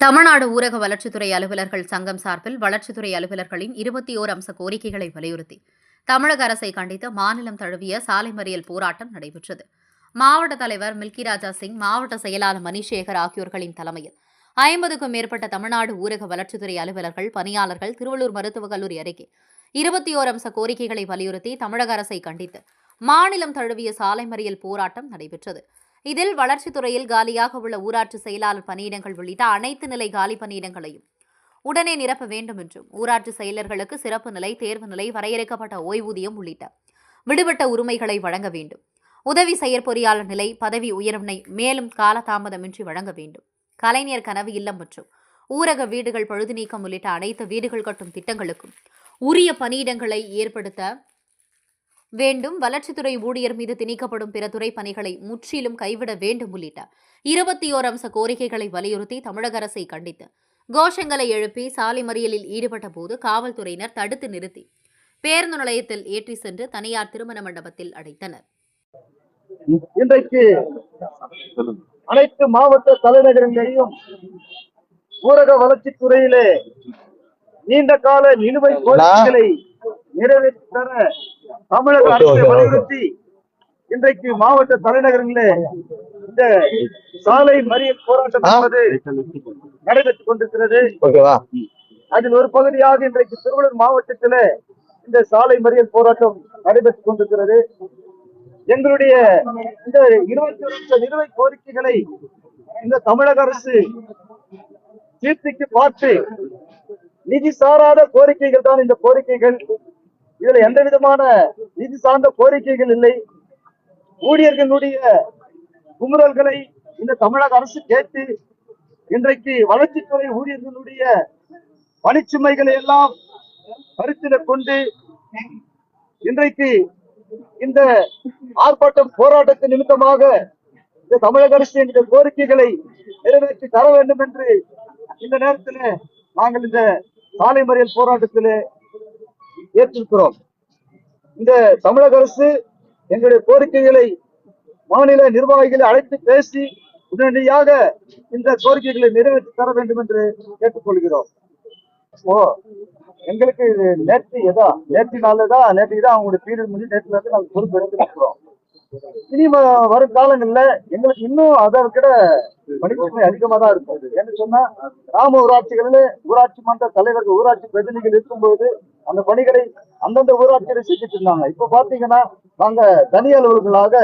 தமிழ்நாடு ஊரக வளர்ச்சித்துறை அலுவலர்கள் சங்கம் சார்பில் வளர்ச்சித்துறை அலுவலர்களின் இருபத்தி ஓர் அம்ச கோரிக்கைகளை வலியுறுத்தி தமிழக அரசை கண்டித்து மாநிலம் தழுவிய சாலை மறியல் போராட்டம் நடைபெற்றது. மாவட்ட தலைவர் மில்கிராஜா சிங் மாவட்ட செயலாளர் மணிசேகர் ஆகியோர்களின் தலைமையில் ஐம்பதுக்கும் மேற்பட்ட தமிழ்நாடு ஊரக வளர்ச்சித்துறை அலுவலர்கள் பணியாளர்கள் திருவள்ளூர் மருத்துவக் கல்லூரி அருகே இருபத்தி ஓர் அம்ச கோரிக்கைகளை வலியுறுத்தி தமிழக அரசை கண்டித்து மாநிலம் தழுவிய சாலை மறியல் போராட்டம் நடைபெற்றது. இதில் வளர்ச்சித்துறையில் காலியாக உள்ள ஊராட்சி செயலாளர் பணியிடங்கள் உள்ளிட்ட அனைத்து நிலை காலி பணியிடங்களையும் உடனே நிரப்ப வேண்டும் என்றும் ஊராட்சி செயலர்களுக்கு சிறப்பு நிலை தேர்வு நிலை வரையறுக்கப்பட்ட ஓய்வூதியம் உள்ளிட்ட விடுபட்ட உரிமைகளை வழங்க வேண்டும். உதவி செயற்பொறியாளர் நிலை பதவி உயர்வினை மேலும் காலதாமதமின்றி வழங்க வேண்டும். கலைஞர் கனவு இல்லம் மற்றும் ஊரக வீடுகள் பழுது நீக்கம் உள்ளிட்ட அனைத்து வீடுகள் கட்டும் திட்டங்களுக்கும் உரிய பணியிடங்களை ஏற்படுத்த வேண்டும். வளர்ச்சித்துறை ஊழியர் மீது திணிக்கப்படும் பிற துறை பணிகளை முற்றிலும் கைவிட வேண்டும் உள்ளிட்ட இருபத்தி ஓர் அம்ச கோரிக்கைகளை வலியுறுத்தி தமிழக அரசை கண்டித்து கோஷங்களை எழுப்பி சாலை மறியலில் ஈடுபட்ட போது காவல்துறையினர் தடுத்து நிறுத்தி பேருந்து நிலையத்தில் ஏற்றி சென்று தனியார் திருமண மண்டபத்தில் அடைத்தனர். இன்றைக்கு அனைத்து மாவட்ட தலைநகரங்களையும் ஊரக வளர்ச்சித் துறையிலே நீண்ட கால நிலுவை கோரிக்கைகளை நிறைவேற்றி தர தமிழக அரசை. வலியுறுத்தி இன்றைக்கு மாவட்ட தலைநகரங்களிலே இந்த சாலை மறியல் போராட்டம்? என்பது நடைபெற்றுக் கொண்டிருக்கிறது அதில் ஒரு பகுதியாக இன்றைக்கு திருவள்ளூர் மாவட்டத்திலே இந்த சாலை மறியல் போராட்டம் நடைபெற்றுக் கொண்டிருக்கிறது எங்களுடைய இந்த இருபத்தி ஒரு நிலுவை கோரிக்கைகளை இந்த தமிழக அரசு சீர்திக்கு பார்த்து நிதி சாராத கோரிக்கைகள் தான் இந்த கோரிக்கைகள் இதுல எந்த விதமான நிதி சார்ந்த கோரிக்கைகள் இல்லை. ஊழியர்களுடைய குமுறல்களை இந்த தமிழக அரசு கேட்டு இன்றைக்கு வளர்ச்சித்துறை ஊழியர்களுடைய பணிச்சுமைகளை எல்லாம் கருத்தில கொண்டு இன்றைக்கு இந்த ஆர்ப்பாட்டம் போராட்டத்தின் நிமித்தமாக இந்த தமிழக அரசு இந்த கோரிக்கைகளை நிறைவேற்றி தர வேண்டும் என்று இந்த நேரத்தில் நாங்கள் இந்த சாலை மறியல் போராட்டத்தில் ஏற்றிருக்கிறோம். இந்த தமிழக அரசு எங்களுடைய கோரிக்கைகளை மாநில நிர்வாகிகளை அழைத்து பேசி உடனடியாக இந்த கோரிக்கைகளை நிறைவேற்றி தர வேண்டும் என்று கேட்டுக்கொள்கிறோம். ஓ எங்களுக்கு நேற்று எதா நேற்று நாள்தான் நேற்று தான் அவங்களுடைய பீரியட் முடிஞ்சு நேற்று வந்து நாங்கள் பொறுப்பு எடுத்துருக்கிறோம். இனி வரும் காலங்கள்ல எங்களுக்கு இன்னும் அதை விட பணிச்சுமை அதிகமா தான் இருக்கும் சொன்னா கிராம ஊராட்சிகளிலே ஊராட்சி மன்ற தலைவர்கள் ஊராட்சி பிரதிநிதிகள் இருக்கும்போது அந்த பணிகளை அந்தந்த ஊராட்சிகளை செஞ்சுட்டு இருந்தாங்க. இப்ப பாத்தீங்கன்னா நாங்க தனி அலுவலர்களாக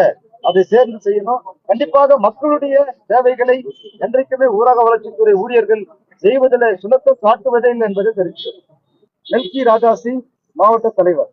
அதை சேர்ந்து செய்யணும். கண்டிப்பாக மக்களுடைய தேவைகளை என்றைக்குமே ஊரக வளர்ச்சித்துறை ஊழியர்கள் செய்வதில் சுலத்தை காட்டுவதே இல்லை என்பது தெரிவித்து நெல்கி ராஜா சிங் மாவட்ட தலைவர்.